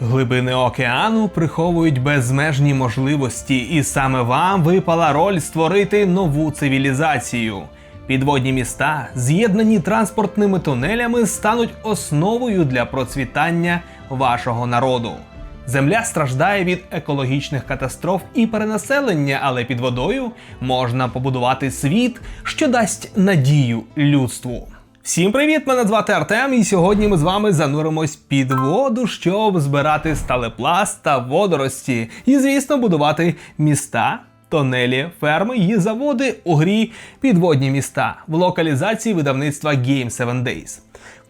Глибини океану приховують безмежні можливості, і саме вам випала роль створити нову цивілізацію. Підводні міста, з'єднані транспортними тунелями, стануть основою для процвітання вашого народу. Земля страждає від екологічних катастроф і перенаселення, але під водою можна побудувати світ, що дасть надію людству. Всім привіт! Мене звати Артем, і сьогодні ми з вами зануримось під воду, щоб збирати сталепласт та водорості, і, звісно, будувати міста. Тонелі, ферми і заводи у грі підводні міста в локалізації видавництва Game 7 Days.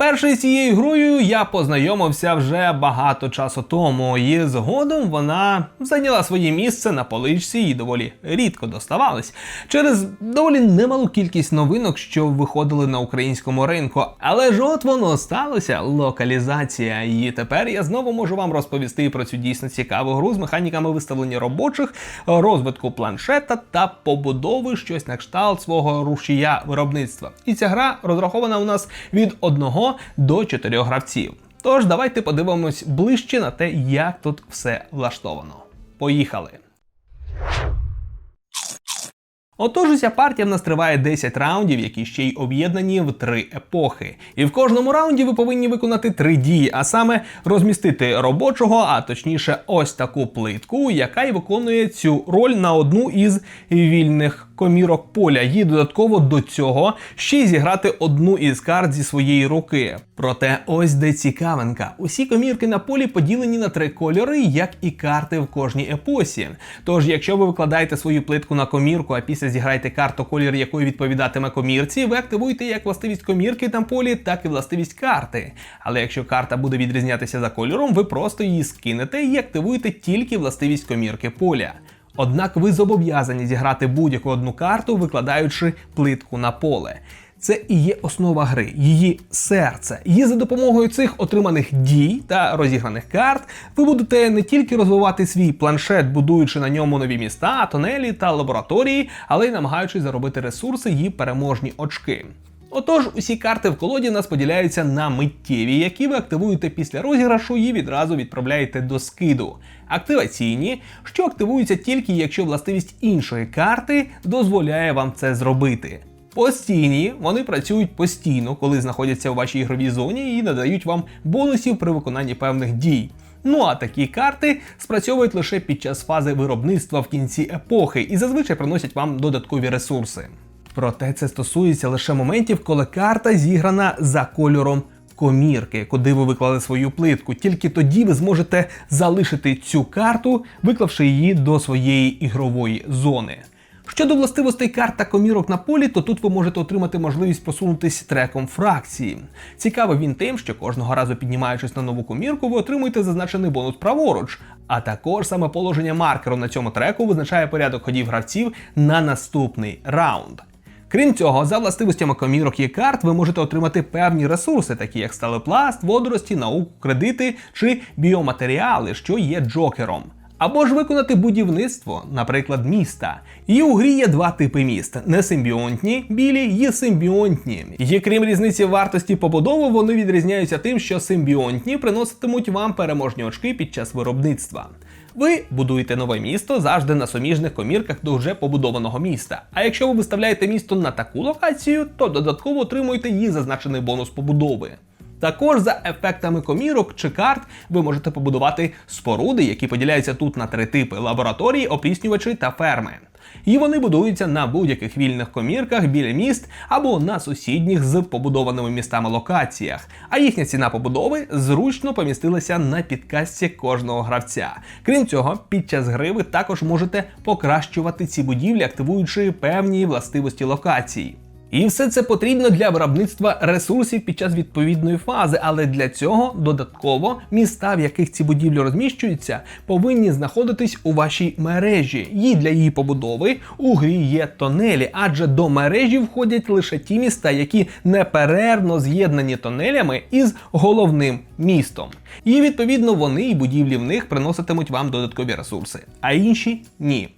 Перше з цією грою я познайомився вже багато часу тому, і згодом вона зайняла своє місце на поличці і доволі рідко доставалась через доволі немалу кількість новинок, що виходили на українському ринку. Але ж от воно сталося локалізація. І тепер я знову можу вам розповісти про цю дійсно цікаву гру з механіками виставлення робочих, розвитку планшета та побудови щось на кшталт свого рушія виробництва. І ця гра розрахована у нас від одного до чотирьох гравців. Тож давайте подивимось ближче на те, як тут все влаштовано. Поїхали! Отож, ця партія в нас триває 10 раундів, які ще й об'єднані в три епохи. І в кожному раунді ви повинні виконати три дії, а саме розмістити робочого, а точніше, ось таку плитку, яка й виконує цю роль на одну із вільних комірок поля. І додатково до цього ще й зіграти одну із карт зі своєї руки. Проте ось де цікавинка. Усі комірки на полі поділені на три кольори, як і карти в кожній епосі. Тож, якщо ви викладаєте свою плитку на комірку, а після зіграєте карту, колір якої відповідатиме комірці, ви активуєте як властивість комірки на полі, так і властивість карти. Але якщо карта буде відрізнятися за кольором, ви просто її скинете і активуєте тільки властивість комірки поля. Однак ви зобов'язані зіграти будь-яку одну карту, викладаючи плитку на поле. Це і є основа гри, її серце. І за допомогою цих отриманих дій та розіграних карт ви будете не тільки розвивати свій планшет, будуючи на ньому нові міста, тунелі та лабораторії, але й намагаючись заробити ресурси і переможні очки. Отож, усі карти в колоді нас поділяються на миттєві, які ви активуєте після розіграшу і відразу відправляєте до скиду. Активаційні, що активуються тільки якщо властивість іншої карти дозволяє вам це зробити. Постійні вони працюють постійно, коли знаходяться у вашій ігровій зоні і надають вам бонусів при виконанні певних дій. Ну а такі карти спрацьовують лише під час фази виробництва в кінці епохи і зазвичай приносять вам додаткові ресурси. Проте це стосується лише моментів, коли карта зіграна за кольором комірки, куди ви виклали свою плитку. Тільки тоді ви зможете залишити цю карту, виклавши її до своєї ігрової зони. Щодо властивостей карт та комірок на полі, то тут ви можете отримати можливість посунутись треком фракції. Цікаво він тим, що кожного разу піднімаючись на нову комірку, ви отримуєте зазначений бонус праворуч. А також саме положення маркеру на цьому треку визначає порядок ходів гравців на наступний раунд. Крім цього, за властивостями комірок і карт ви можете отримати певні ресурси, такі як сталепласт, водорості, науку, кредити чи біоматеріали, що є джокером. Або ж виконати будівництво, наприклад, міста. І у грі є два типи міст: несимбіонтні, білі і симбіонтні. І крім різниці вартості побудови, вони відрізняються тим, що симбіонтні приноситимуть вам переможні очки під час виробництва. Ви будуєте нове місто завжди на суміжних комірках до вже побудованого міста. А якщо ви виставляєте місто на таку локацію, то додатково отримуєте її зазначений бонус побудови. Також за ефектами комірок чи карт ви можете побудувати споруди, які поділяються тут на три типи: лабораторії, опіснювачі та ферми. І вони будуються на будь-яких вільних комірках біля міст або на сусідніх з побудованими містами локаціях. А їхня ціна побудови зручно помістилася на підкастці кожного гравця. Крім цього, під час гри ви також можете покращувати ці будівлі, активуючи певні властивості локацій. І все це потрібно для виробництва ресурсів під час відповідної фази, але для цього додатково міста, в яких ці будівлі розміщуються, повинні знаходитись у вашій мережі. І для її побудови у грі є тонелі, адже до мережі входять лише ті міста, які неперервно з'єднані тонелями із головним містом. І відповідно вони і будівлі в них приноситимуть вам додаткові ресурси, а інші ні.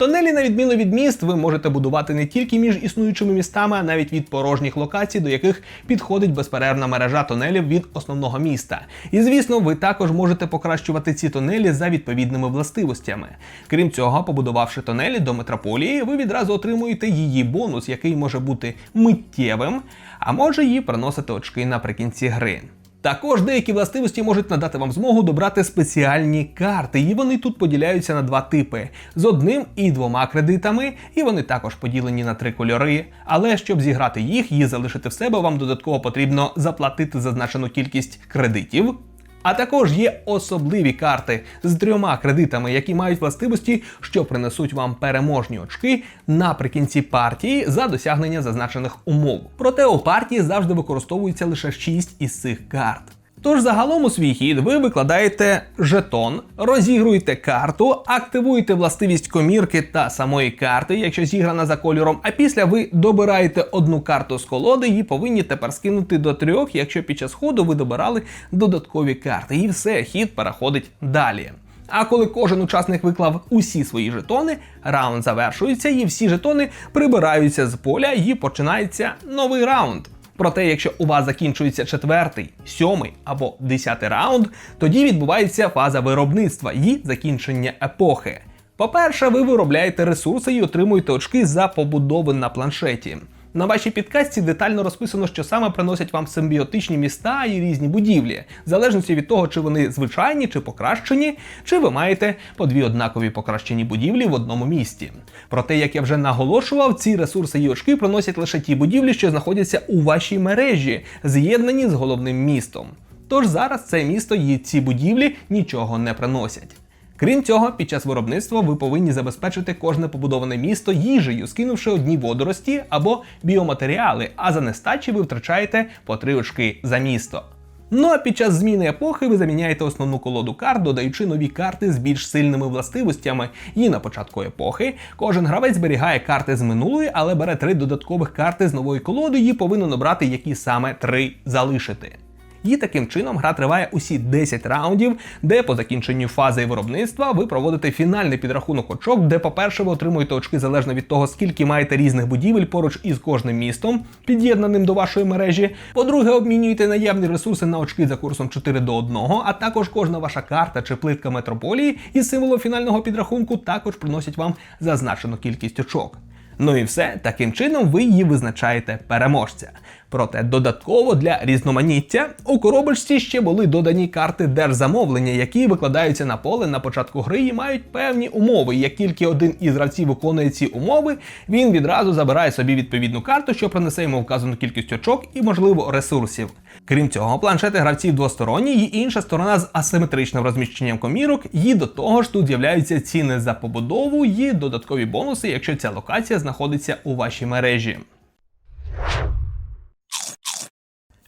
Тонелі, на відміну від міст, ви можете будувати не тільки між існуючими містами, а навіть від порожніх локацій, до яких підходить безперервна мережа тонелів від основного міста. І звісно, ви також можете покращувати ці тонелі за відповідними властивостями. Крім цього, побудувавши тонелі до метрополії, ви відразу отримуєте її бонус, який може бути миттєвим, а може їй приносити очки наприкінці гри. Також деякі властивості можуть надати вам змогу добрати спеціальні карти, і вони тут поділяються на два типи: з одним і двома кредитами, і вони також поділені на три кольори. Але щоб зіграти їх і залишити в себе, вам додатково потрібно заплатити зазначену кількість кредитів. А також є особливі карти з трьома кредитами, які мають властивості, що принесуть вам переможні очки наприкінці партії за досягнення зазначених умов. Проте у партії завжди використовується лише 6 із цих карт. Тож загалом у свій хід ви викладаєте жетон, розігруєте карту, активуєте властивість комірки та самої карти, якщо зіграна за кольором. А після ви добираєте одну карту з колоди і повинні тепер скинути до трьох, якщо під час ходу ви добирали додаткові карти. І все, хід переходить далі. А коли кожен учасник виклав усі свої жетони, раунд завершується, і всі жетони прибираються з поля, і починається новий раунд. Проте, якщо у вас закінчується четвертий, сьомий або десятий раунд, тоді відбувається фаза виробництва і закінчення епохи. По-перше, ви виробляєте ресурси і отримуєте очки за побудови на планшеті. На вашій підкасті детально розписано, що саме приносять вам симбіотичні міста і різні будівлі, в залежності від того, чи вони звичайні чи покращені, чи ви маєте по дві однакові покращені будівлі в одному місті. Проте, як я вже наголошував, ці ресурси і очки приносять лише ті будівлі, що знаходяться у вашій мережі, з'єднані з головним містом. Тож зараз це місто і ці будівлі нічого не приносять. Крім цього, під час виробництва ви повинні забезпечити кожне побудоване місто їжею, скинувши одні водорості або біоматеріали, а за нестачі ви втрачаєте по три очки за місто. Ну а під час зміни епохи ви заміняєте основну колоду карт, додаючи нові карти з більш сильними властивостями. І на початку епохи кожен гравець зберігає карти з минулої, але бере три додаткових карти з нової колоди і повинен обрати, які саме три залишити. І таким чином гра триває усі 10 раундів, де по закінченню фази виробництва ви проводите фінальний підрахунок очок, де, по-перше, ви отримуєте очки залежно від того, скільки маєте різних будівель поруч із кожним містом, під'єднаним до вашої мережі. По-друге, обмінюєте наявні ресурси на очки за курсом 4 до 1, а також кожна ваша карта чи плитка метрополії із символом фінального підрахунку також приносять вам зазначену кількість очок. Ну і все, таким чином ви її визначаєте переможця. Проте додатково для різноманіття у коробочці ще були додані карти держзамовлення, які викладаються на поле на початку гри і мають певні умови. Як тільки один із гравців виконує ці умови, він відразу забирає собі відповідну карту, що принесе йому вказану кількість очок і, можливо, ресурсів. Крім цього, планшети гравців двосторонні і інша сторона з асиметричним розміщенням комірок, і до того ж тут з'являються ціни за побудову і додаткові бонуси, якщо ця локація знаходиться у вашій мережі.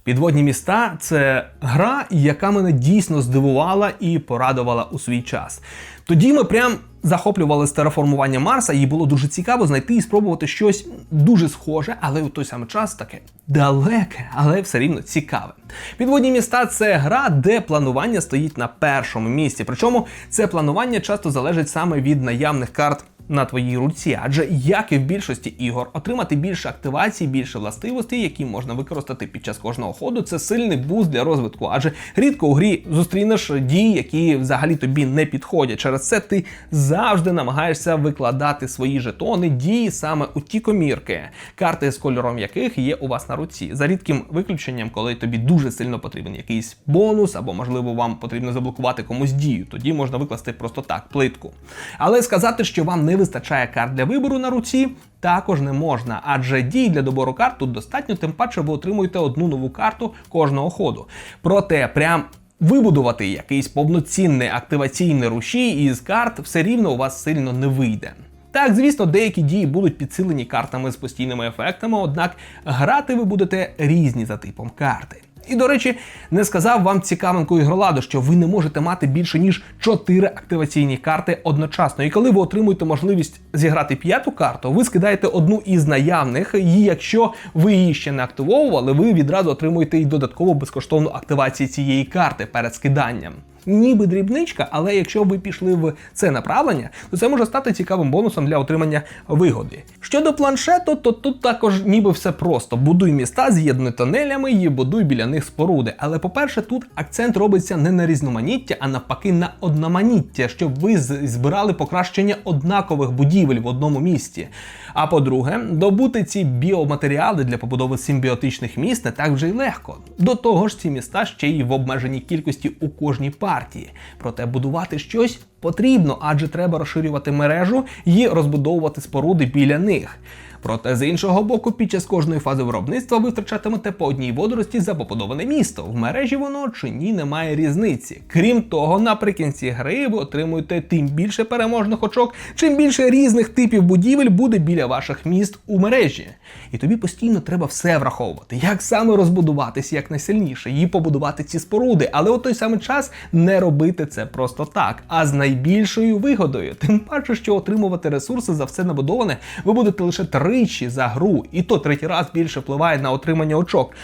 Підводні міста це гра, яка мене дійсно здивувала і порадувала у свій час. Тоді ми прям захоплювали з тераформування Марса, і було дуже цікаво знайти і спробувати щось дуже схоже, але у той самий час таке далеке, але все рівно цікаве. Підводні міста це гра, де планування стоїть на першому місці. Причому це планування часто залежить саме від наявних карт на твоїй руці, адже як і в більшості ігор, отримати більше активацій, більше властивостей, які можна використати під час кожного ходу, це сильний буст для розвитку. Адже рідко у грі зустрінеш дії, які взагалі тобі не підходять. Через це ти завжди намагаєшся викладати свої жетони, дії саме у ті комірки, карти з кольором яких є у вас на руці. За рідким виключенням, коли тобі дуже сильно потрібен якийсь бонус, або можливо вам потрібно заблокувати комусь дію, тоді можна викласти просто так плитку. Але сказати, що вам не вистачає карт для вибору на руці, також не можна, адже дій для добору карт тут достатньо, тим паче ви отримуєте одну нову карту кожного ходу. Проте, прям. Вибудувати якийсь повноцінний активаційний рушій із карт все рівно у вас сильно не вийде. Так, звісно, деякі дії будуть підсилені картами з постійними ефектами, однак грати ви будете різні за типом карти. І, до речі, не сказав вам цікавинку ігроладу, що ви не можете мати більше ніж 4 активаційні карти одночасно. І коли ви отримуєте можливість зіграти п'яту карту, ви скидаєте одну із наявних, і якщо ви її ще не активовували, ви відразу отримуєте і додаткову безкоштовну активацію цієї карти перед скиданням. Ніби дрібничка, але якщо ви пішли в це направлення, то це може стати цікавим бонусом для отримання вигоди. Щодо планшету, то тут також ніби все просто: будуй міста, з'єднуй тонелями і будуй біля них споруди. Але по-перше, тут акцент робиться не на різноманіття, а навпаки на одноманіття, щоб ви збирали покращення однакових будівель в одному місті. А по-друге, добути ці біоматеріали для побудови симбіотичних міст не так вже й легко. До того ж, ці міста ще й в обмеженій кількості у кожній партії. Проте будувати щось потрібно, адже треба розширювати мережу і розбудовувати споруди біля них. Проте з іншого боку, під час кожної фази виробництва ви втрачатимете по одній водорості за побудоване місто. В мережі воно чи ні немає різниці. Крім того, наприкінці гри ви отримуєте тим більше переможних очок, чим більше різних типів будівель буде біля ваших міст у мережі. І тобі постійно треба все враховувати, як саме розбудуватися якнайсильніше і побудувати ці споруди, але у той самий час не робити це просто так, а з найбільшою вигодою. Тим паче, що отримувати ресурси за все набудоване ви будете лише тричі за гру, і то третій раз більше впливає на отримання очок.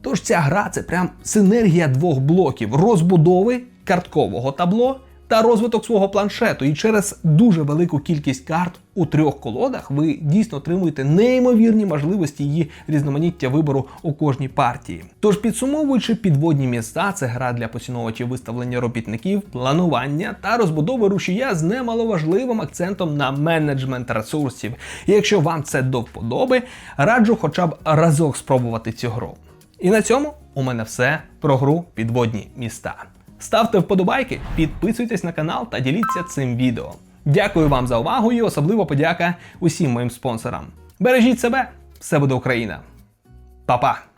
Тож ця гра це прям синергія двох блоків розбудови карткового табло та розвиток свого планшету. І через дуже велику кількість карт у трьох колодах ви дійсно отримуєте неймовірні можливості її різноманіття вибору у кожній партії. Тож підсумовуючи підводні міста, це гра для поціновувачів виставлення робітників, планування та розбудови рушія з немаловажливим акцентом на менеджмент ресурсів. І якщо вам це до вподоби, раджу хоча б разок спробувати цю гру. І на цьому у мене все про гру підводні міста. Ставте вподобайки, підписуйтесь на канал та діліться цим відео. Дякую вам за увагу і особливо подяка усім моїм спонсорам. Бережіть себе, все буде Україна. Па-па!